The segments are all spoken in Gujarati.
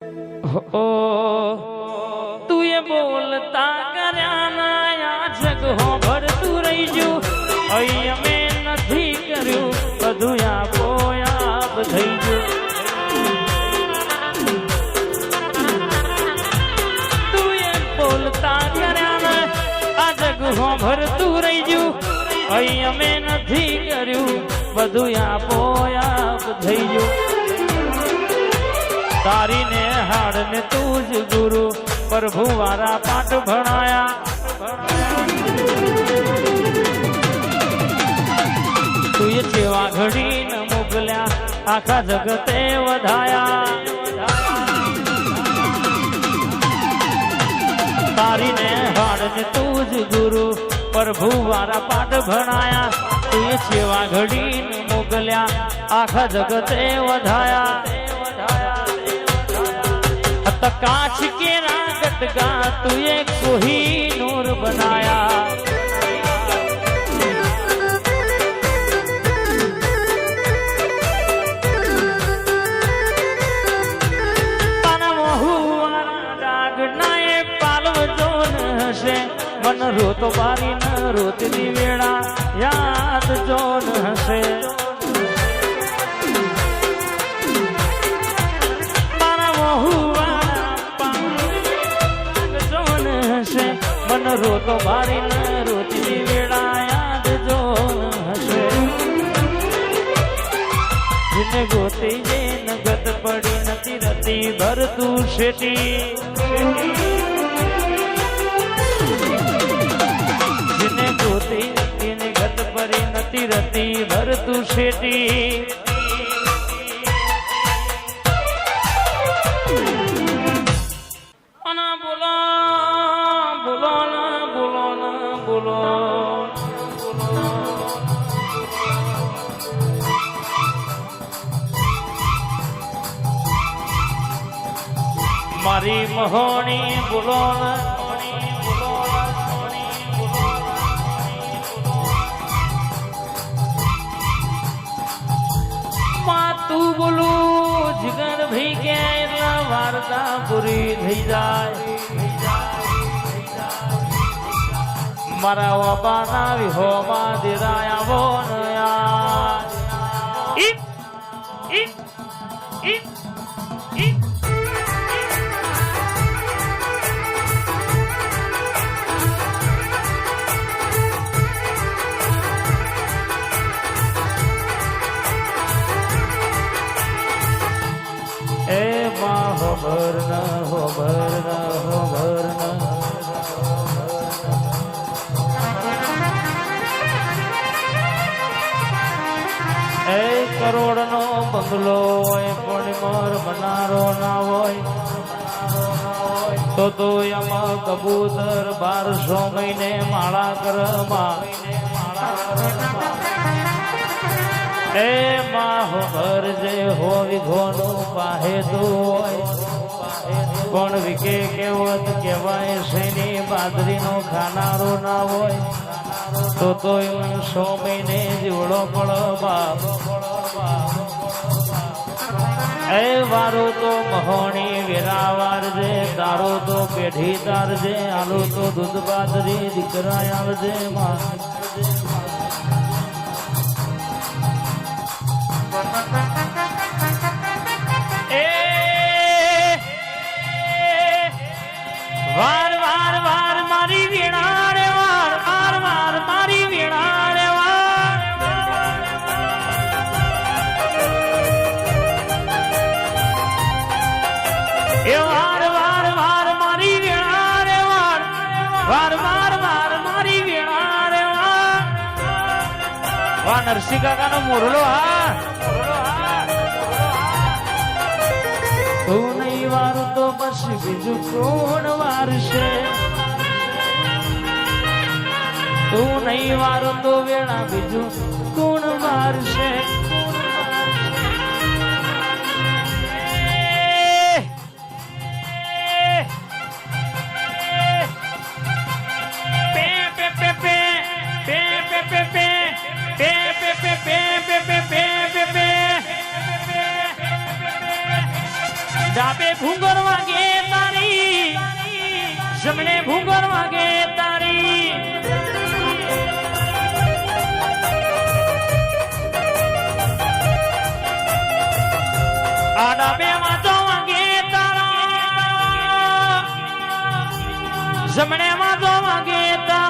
ઓ તું એ બોલતા કર્યા જગ હો ભરતું રહી ગયું અહીં અમે નથી કર્યું, બધું આપો થઈ ગયું. તું એ બોલતા આ જગ હો ભરતું રહી ગયું અહીં અમે નથી કર્યું, બધું આપો આપ થઈ ગયું. તારી ને હાડ ને તું જ ગુરુ પ્રભુ વારા પાઠ ભણાયા. તું એ જેવા ઘડી ન મોકલ્યા આખા જગતે વધાયા. તારી ને હાડ ને તું જ ગુરુ પ્રભુ વારા પાઠ ભણાયા. તું એ જેવા ઘડી મોકલ્યા આખા જગતે વધાયા. कांच के रागत का तुझे कोही नूर बनाया। મન રોત બારી ન રોતની વેળા યાદ જોન હશે મન રોતો બારી ન રોતની વેળા યાદ જો હશે. જીને ગોતી જે નગત પડી નથી રતી, ભરતું શેટી. જીને ગોતી નથી નગત પડી નથી રતી, ભરતું શેટી. મારી મહોણી બોલો તું બોલું જીગર ભાઈ કે એટલા વાર્તા પૂરી થઈ જાય. મારા બાબાના વિહોમાં દેરાયા બોનયા ઈ ઈ ઈ ઈ. બંગલો હોય, પણ મર બનારો ના હોય. તો તો એમાં કબૂતર બારસો મહિને માળા કરમાં એ માહો ઘર જે હો વિઘોનું પાહે હોય. પણ વિકે કેવત કહેવાય, શેની બાદરીનો ખાનારો ના હોય. તો તો સો મહિને જીવડો પડો બાપ એ વારો તો મહોણી વેરાવાર જે તારો તો પેઢી તાર જે આલો તો દૂધ બાદરી દીકરા આવજે માં. નરસિંહ કાકા નો મોરલો હા તું નહીં વારું તો પછી બીજું કોણ વારશે તું નહીં વારું તો વેળા બીજું કોણ વારશે પે પે પે ડાબે ભૂંગર વાગે તારી, જમણે ભૂંગર વાગે તારી. આ ડાબે વાંચો વાગે તારા, જમણે વાંચો વાગે તારા.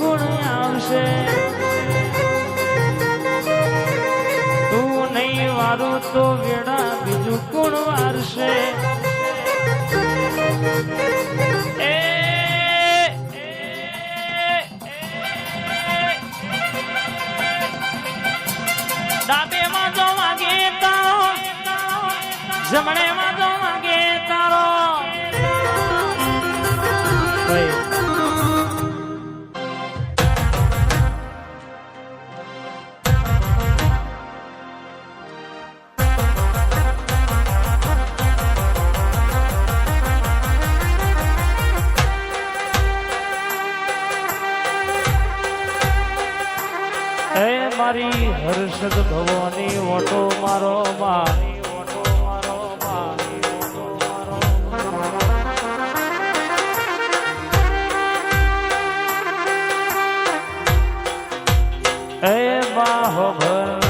કોણ આવશે. તું નહીં વારું તો વેડા બીજું કોણ વારશે? જમણે મારી હર્ષદ ભવાની ઓટો મારો માં હે બાહો ભર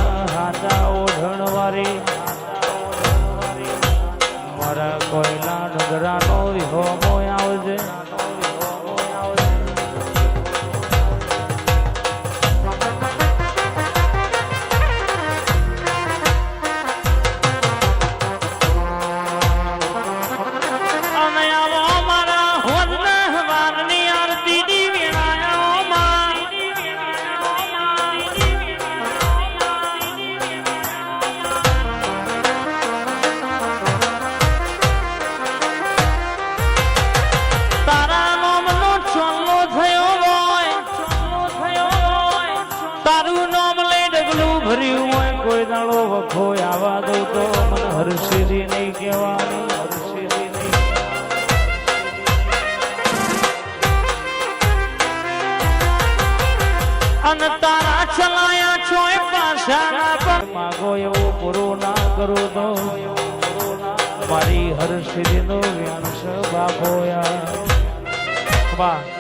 ભર્યું હોય, કોઈ દાડો વખો આવા દઉં તો મને હર્ષિરી નહીં કહેવાનું હર્ષિરી નહીં. અને તારા ચલાયા છોય પાછા ના પર માગો એવો પૂરો ના કરો તો. મારી હર્ષિરી નો વ્યાંશ બાપોયા. વાહ.